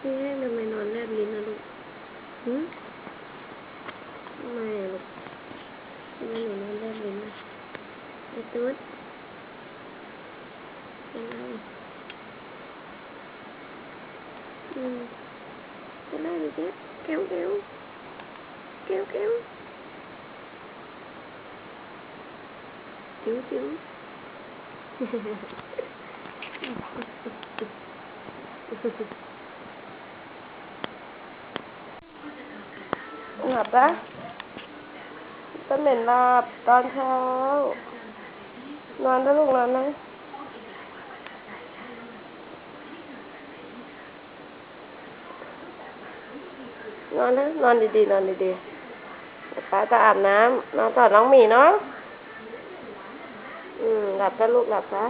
พี่แห้งทำไมนอนแลบลิ้นนะลูกหืมทำไมอะลูกทำไมหนูนอนแลบลิ้นนะไอตุ๊ดเป็นไรอืมเป็นไรลูกเนี่ยแก้วแก้วแก้วแก้วจิ๋วจิ๋วห ลับปะต้นเหม็นหลับตอนเช้า นอนนะลูกนอนนะนอนนะนอนดีๆนอนดีๆป้าจะอาบน้ำนอนต่อน้องหมีเนาะ อืม หลับซะลูกหลับซะ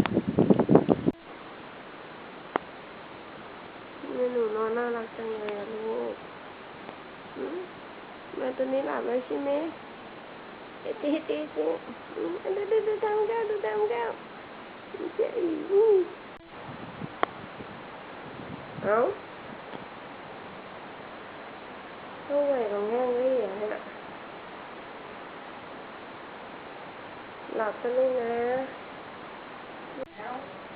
แม่หนูนอนน่ารักจังเลยอะลูกมแม่ตัวนี้หลับแล้วใช่ไหมไอ้ตีตีตีอืมดูดูดูทำแก้วดูทำแก้วเจ๊อืมเอาเข้าไหวของแห้งเลยเหรอฮะหลับซะเลยนะ Now?